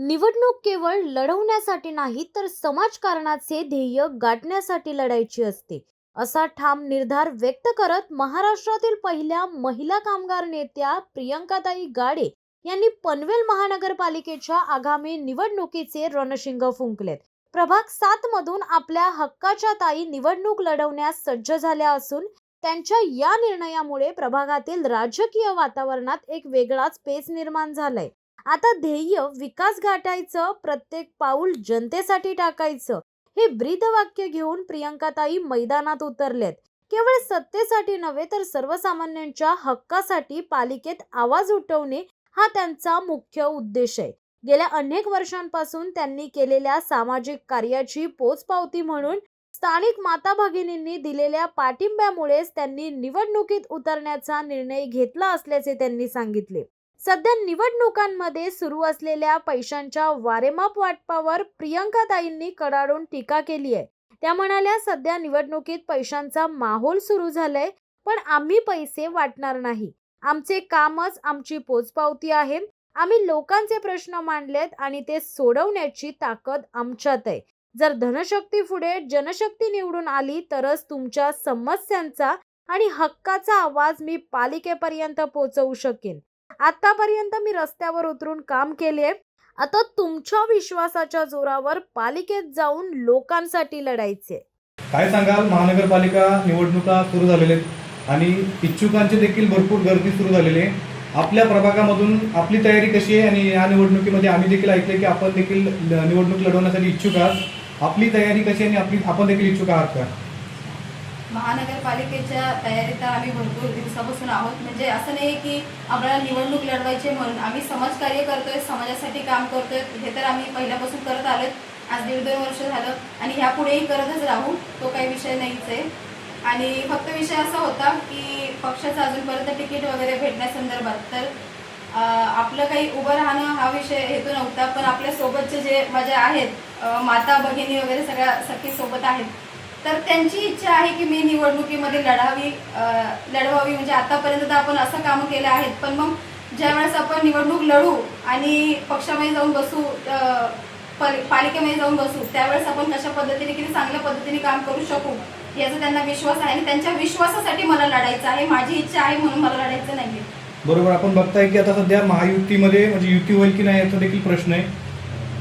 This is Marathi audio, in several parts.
निवडणूक केवळ लढवण्यासाठी नाही तर समाजकारणाचे ध्येय गाठण्यासाठी लढायची असते. असा ठाम निर्धार व्यक्त करत महाराष्ट्रातील पहिल्या महिला कामगार नेत्या प्रियंकाताई गाडे यांनी पनवेल महानगरपालिकेच्या आगामी निवडणुकीचे रणशिंग फुंकलेत. प्रभाग सात मधून आपल्या हक्काच्या ताई निवडणूक लढवण्यास सज्ज झाल्या असून त्यांच्या या निर्णयामुळे प्रभागातील राजकीय वातावरणात एक वेगळाच पेच निर्माण झालाय. आता ध्येय विकास गाठायचं प्रत्येक पाऊल जनतेसाठी टाकायचं. हे ब्रीद वाक्य घेऊन प्रियंकाताई मैदानात उतरलेत. केवळ सत्तेसाठी नव्हे तर सर्वसामान्यांच्या हक्कासाठी पालिकेत आवाज उठवणे हा त्यांचा मुख्य उद्देश आहे. गेल्या अनेक वर्षांपासून त्यांनी केलेल्या सामाजिक कार्याची पोचपावती म्हणून स्थानिक माता भगिनींनी दिलेल्या पाठिंब्यामुळेच त्यांनी निवडणुकीत उतरण्याचा निर्णय घेतला असल्याचे त्यांनी सांगितले. सध्या निवडणुकांमध्ये सुरू असलेल्या पैशांच्या वारेमाप वाटपावर प्रियंकाताईंनी कडाडून टीका केली आहे. त्या म्हणाल्या सध्या निवडणुकीत पैशांचा माहोल सुरू झालाय पण आम्ही पैसे वाटणार नाही. आमचे कामच आमची पोचपावती आहे. आम्ही लोकांचे प्रश्न मांडलेत आणि ते सोडवण्याची ताकद आमच्यात आहे. जर धनशक्ती पुढे जनशक्ती निवडून आली तरच तुमच्या समस्यांचा आणि हक्काचा आवाज मी पालिकेपर्यंत पोहोचवू शकेन. आतापर्यंत मी रस्त्यावर उतरून काम केले. आता तुमच्या विश्वासाच्या जोरावर पालिकेत जाऊन लोकांसाठी लढायचे. काय सांगाल? महानगरपालिका निवडणुका सुरू झालेल्या आहेत. आणि इच्छुकांची देखील भरपूर गर्दी सुरू झालेली आहे. आपल्या प्रभागामधून आपली तयारी कशी आहे? आणि या निवडणुकीमध्ये आम्ही देखील ऐकले की आपण देखील निवडणूक लढवण्यासाठी इच्छुक आहात. आपली तयारी कशी आहे? आणि आपली आपण देखील इच्छुक आहात का? महानगरपालिकेच्या तयारीत आम्ही भरपूर दिवसापासून आहोत. म्हणजे असं नाही की आम्हाला निवडणूक लढवायची म्हणून. आम्ही समाजकार्य करतोय समाजासाठी काम करतोय. हे तर आम्ही पहिल्यापासून करत आलोय. आज दीड दोन वर्ष झालं आणि ह्यापुढेही करतच राहू तो काही विषय नाहीच आहे. आणि फक्त विषय असा होता की पक्षाचं अजूनपर्यंत तिकीट वगैरे भेटण्यासंदर्भात तर आपलं काही उभं राहणं हा विषय हेतू नव्हता. पण आपल्या सोबतचे जे माझ्या आहेत माता भगिनी वगैरे सगळ्या सखी सोबत आहेत तर त्यांची इच्छा आहे की मी निवडणुकीमध्ये लढावी लढवावी. म्हणजे आतापर्यंत तर आपण असं कामं केलं आहेत पण मग ज्यावेळेस आपण निवडणूक लढू आणि पक्षामध्ये जाऊन बसू पालिकेमध्ये जाऊन बसू त्यावेळेस आपण कशा पद्धतीने किती चांगल्या पद्धतीने काम करू शकू याचा त्यांना विश्वास आहे. आणि त्यांच्या विश्वासासाठी मला लढायचं आहे माझी इच्छा आहे म्हणून मला लढायचं नाही बरोबर. आपण बघताय की आता सध्या महायुतीमध्ये म्हणजे युती होईल की नाही याचा देखील प्रश्न आहे.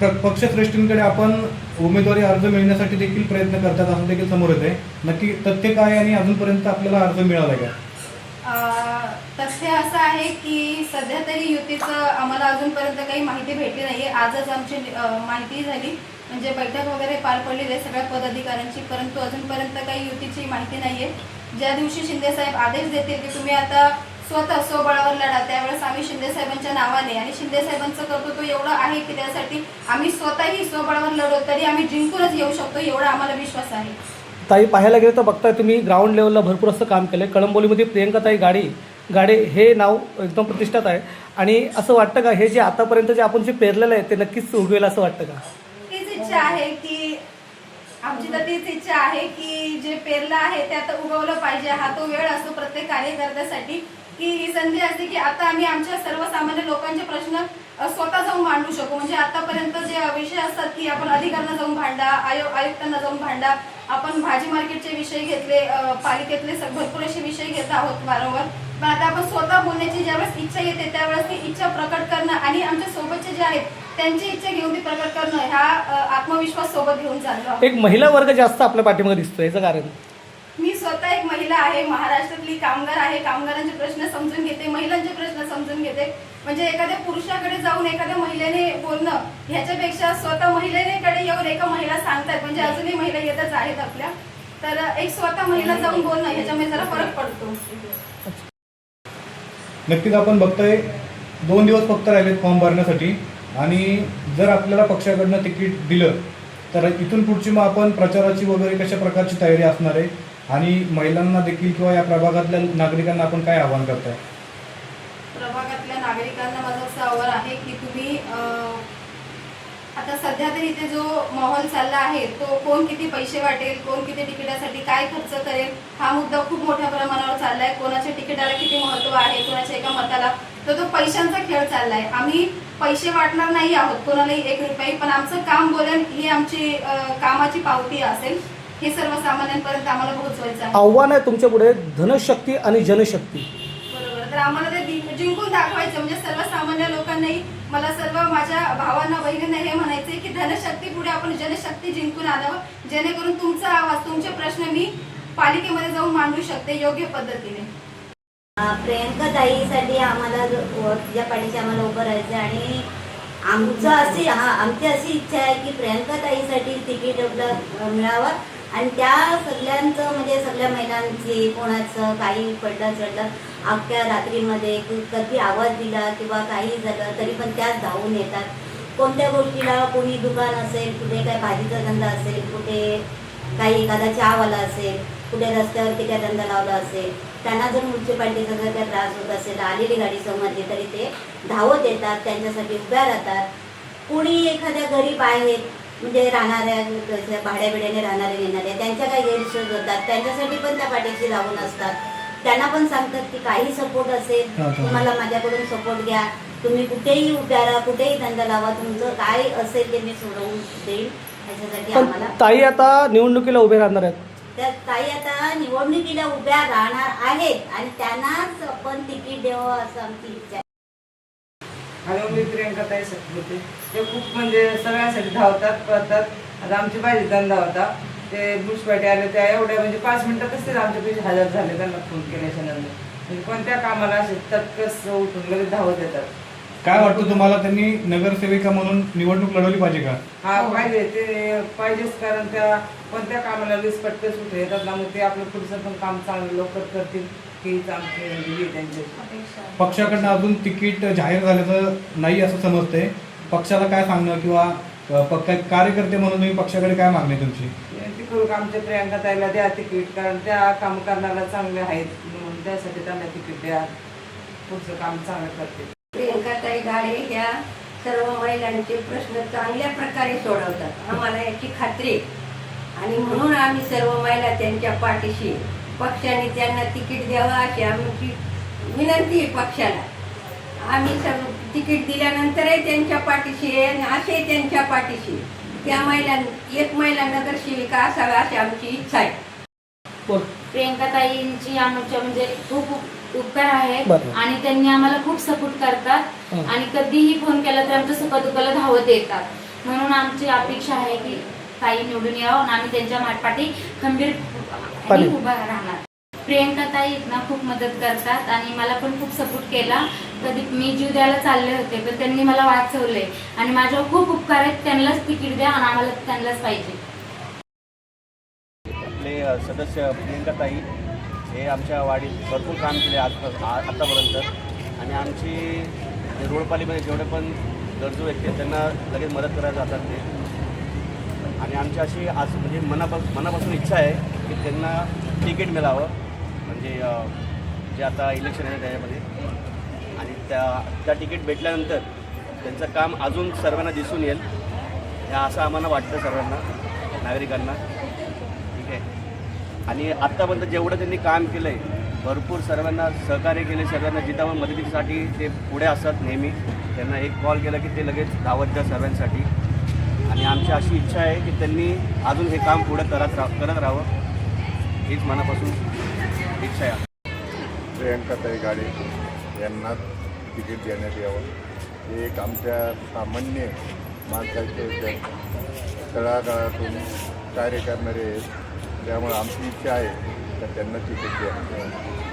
तर पक्षश्रेष्ठींकडे आपण उमेदवारी अर्ज मिळण्यासाठी देखील प्रयत्न करतात असं देखील समोर येत आहे नक्की तथ्य काय आणि अजूनपर्यंत आपल्याला अर्ज मिळाला का? तथ्य असं आहे की सध्या तरी युतीचं आम्हाला अजूनपर्यंत काही माहिती भेटली नाही आहे आजच आमची माहिती झाली. म्हणजे बैठक वगैरे पार पडलेली आहे सगळ्या पदाधिकाऱ्यांची परंतु अजूनपर्यंत काही युतीची माहिती नाही आहे ज्या दिवशी शिंदेसाहेब आदेश देतील की तुम्ही आता स्वतः स्वबळावर लढा. त्यावेळेस आम्ही शिंदेसाहेबांच्या नावाने आणि शिंदेसाहेबांचं कर्तृत्व एवढं आहे की त्यासाठी आम्ही स्वतःही स्वबळावर लढवतो तरी आम्ही जिंकूनच येऊ शकतो एवढा आम्हाला विश्वास आहे. ताई पाहायला गेलं तर बघताय तुम्ही ग्राउंड लेवलला भरपूर असं काम केलं आहे कळंबोलीमध्ये प्रियंकाताई गाडी गाडे हे नाव एकदम प्रतिष्ठात आहे. आणि असं वाटतं का हे जे आतापर्यंत जे आपण जे पेरलेलं आहे ते नक्कीच उगवेल असं वाटतं का? तीच इच्छा आहे की आमची तर तीच इच्छा आहे की जे पेरलं आहे ते आता उगवलं पाहिजे. हा तो वेळ असतो प्रत्येक कार्यकर्त्यासाठी. की ही संधी असते की आता आम्ही आमच्या सर्वसामान्य लोकांचे प्रश्न स्वतः जाऊन मांडू शकू. म्हणजे आतापर्यंत जे विषय असतात की आपण अधिकाऱ्यांना जाऊन भांडा आयोग आयुक्तांना जाऊन भांडा आपण भाजी मार्केटचे विषय घेतले पालिकेतले भरपूर असे विषय घेत आहोत वारंवार. पण आता आपण स्वतः बोलण्याची ज्यावेळेस इच्छा येते त्यावेळेस ती इच्छा प्रकट करणं आणि आमच्या सोबतचे जे आहेत त्यांची इच्छा घेऊन ती प्रकट करणं ह्या आत्मविश्वास सोबत घेऊन चाललो एक महिला वर्ग जास्त आपल्या पाठीमध्ये दिसतो याचं कारण? मी स्वतः एक महिला आहे महाराष्ट्रातली कामगार आहे कामगारांचे प्रश्न समजून घेते महिलांचे प्रश्न समजून घेते. म्हणजे एखाद्या पुरुषाकडे जाऊन एखाद्या महिलेने बोलणं ह्याच्यापेक्षा स्वतः महिलेकडे येऊन एका महिला सांगतात. म्हणजे अजूनही महिला येतच आहेत आपल्या. तर एक स्वतः महिला जाऊन बोलणं ह्याच्यामध्ये जरा फरक पडतो. नक्कीच आपण बघतोय दोन दिवस फक्त राहिलेत फॉर्म भरण्यासाठी. आणि जर आपल्याला पक्षाकडनं तिकीट दिलं तर इथून पुढची मग आपण प्रचाराची वगैरे कशा प्रकारची तयारी असणार आहे? आणि महिलांना देखील किंवा या प्रभागातल्या नागरिकांना आपण काय आवाहन करताय? प्रभागातल्या नागरिकांना माझं असं आव्हान आहे की तुम्ही आता सध्या तरी इथे जो माहोल चालला आहे तो कोण किती पैसे वाटेल कोण किती तिकिटासाठी काय खर्च करेल हा मुद्दा खूप मोठ्या प्रमाणावर चाललाय. कोणाच्या तिकिटाला किती महत्त्व आहे कोणाच्या एका मताला तर तो पैशांचा खेळ चाललाय. आम्ही पैसे वाटणार नाही आहोत कोणालाही एक रुपये पण आमचं काम बोलेन ही आमची कामाची पावती असेल. हे सर्वसामान्यांपर्यंत आम्हाला पोहोचवायचं आहे. आव्हान आहे तुमच्यापुढे धनशक्ती आणि जनशक्ती. बरोबर. तर आम्हाला ते जिं- जिंकून दाखवायचं म्हणजे सर्वसामान्य लोकांनाही मला सर्व माझ्या भावांना बहिणींना हे म्हणायचंय की धनशक्ती पुढे आपण जनशक्ती जिंकून आणावं. जेणेकरून तुमचा आवाज तुमचे प्रश्न मी पालिकेमध्ये जाऊन मांडू शकते योग्य पद्धतीने. प्रियंका ताईसाठी आम्हाला जो- व तिच्या पाठीशी आम्हाला उभं राहायचं आणि आमचं अशी हा आमची अशी इच्छा आहे की प्रियंका ताईसाठी तिकीट उपलब्ध मिळावं. आणि त्या सगळ्यांचं म्हणजे सगळ्या महिलांची कोणाचं काही पडलं चढलं अख्ख्या रात्रीमध्ये कधी आवाज दिला किंवा काही झालं तरी पण त्याच धावून येतात. कोणत्या गोष्टीला कोणी दुकान असेल कुठे काय भाजीचा धंदा असेल कुठे काही एखादा चहावाला असेल कुठे रस्त्यावरती काय धंदा लावला असेल त्यांना जर म्युन्सिपाल्टीचा जर काही त्रास होत असेल आलेली गाडी समजली तरी ते धावत येतात त्यांच्यासाठी उभ्या राहतात. कुणी एखाद्या गरीब आहेत म्हणजे राहणाऱ्या कशा भाड्याबिड्याने राहणारे येणारे त्यांच्या काही गैरसोय होतात. त्यांच्यासाठी पण त्या पाठीशी जाऊन असतात. त्यांना पण सांगतात की काही सपोर्ट असेल. तुम्हाला माझ्याकडून सपोर्ट घ्या. तुम्ही कुठेही उभ्या राहा कुठेही धंदा लावा. तुमचं काय असेल ते मी सोडवून देईल याच्यासाठी पण आम्हाला ताई आता निवडणुकीला उभे राहणार आहेत. त्या ताई आता निवडणुकीला उभ्या राहणार आहेत. आणि त्यांनाच आपण तिकीट द्यावं असं आमची इच्छा आहे. आणि मी प्रियंका ताई होते. ते खूप म्हणजे सगळ्यांसाठी धावतात पळतात. आता आमची बाजी धंदा होता. ते म्युन्सिपाल्टी आले त्या एवढ्या म्हणजे पाच मिनिटं कसे आमच्या पैसे हजर झाले त्यांना फोन केल्याच्यानंतर. म्हणजे कोणत्या कामाला असे तत्कस उठून लगेच धावत येतात. काय वाटतं तुम्हाला त्यांनी नगरसेविका म्हणून निवडणूक लढवली पाहिजे का? हा पाहिजे. ते पाहिजेच कारण त्या कोणत्या कामाला वीस पटकन सुट येतात ना मग ते आपलं पुढचं पण काम चांगलं लवकर करतील. हीच आमची म्हणजे त्यांची. पक्षाकडनं अजून तिकीट जाहीर झाल्याचं नाही असं समजतंय. पक्षाला काय सांगणं किंवा अ, कार्यकर्ते म्हणून तुम्ही पक्षाकडे काय मागणी आहे तुमची का आमच्या प्रियांका ताईला द्या तिकीट कारण त्या काम करणारा चांगले आहेत म्हणून त्यासाठी त्यांना तिकीट द्या. पुढचं काम चांगलं करतील. प्रियंकाताई गाडे ह्या सर्व महिलांचे प्रश्न चांगल्या प्रकारे सोडवतात. आम्हाला याची खात्री आहे. आणि म्हणून आम्ही सर्व महिला त्यांच्या पाठीशी आहे. पक्षाने त्यांना तिकीट द्यावं अशी आमची विनंती आहे पक्षाला आम्ही सर्व तिकीट दिल्यानंतरही त्यांच्या पाठीशी आहे आणि असे त्यांच्या पाठीशी. त्या महिलां एक महिला नगरसेविका असाव्या अशी आमची इच्छा आहे बोल प्रियंकाताईंची आमच्या म्हणजे खूप उपकार आहे. आणि त्यांनी आम्हाला खूप सपोर्ट करतात. आणि कधीही फोन केला तर आमच्या सुखदुःखाला धावत येतात म्हणून आमची अपेक्षा आहे की ताई निवडून यावं आणि आम्ही त्यांच्या पाठी खंबीर. उभा राहणार. प्रियंका ताई ना खूप मदत करतात आणि मला पण खूप सपोर्ट केला. कधी मी जीव द्यायला चालले होते पण त्यांनी मला वाचवले. आणि माझ्यावर खूप उपकार आहेत त्यांनाच तिकीट द्या आणि आम्हाला त्यांनाच पाहिजे. आपले सदस्य प्रियंकाताई हे आमच्या वाडीत भरपूर काम केले आज आतापर्यंत. आणि आमची रोडपालीमध्ये जेवढे पण गरजू व्यक्ती आहेत त्यांना लगेच मदत करायला जातात. ते आणि आमची अशी आज म्हणजे मनापासून मनापासून इच्छा आहे की त्यांना तिकीट मिळावं. म्हणजे जे आता इलेक्शन आहे त्याच्यामध्ये. आणि त्या त्या तिकीट भेटल्यानंतर त्यांचं काम अजून सर्वांना दिसून येईल. हे असं आम्हाला वाटतं सर्वांना नागरिकांना. ठीक आहे? आणि आत्तापर्यंत जेवढं त्यांनी काम केलं आहे भरपूर सर्वांना सहकार्य केले सर्वांना जिथं मदतीसाठी ते पुढे असतात नेहमी. त्यांना एक कॉल केला की ते लगेच धावत द्या सर्वांसाठी. आणि आमची अशी इच्छा आहे की त्यांनी अजून हे काम पुढे करत राह करत राहावं. हीच मनापासून इच्छा आहे. प्रियंकाताई गाडे यांना तिकीट देण्यात यावं. हे एक आमच्या सामान्य माणसाचे तळागाळातून कार्य करणारे आहेत. त्यामुळे आमची इच्छा आहे का त्यांना तिकीट देण्यात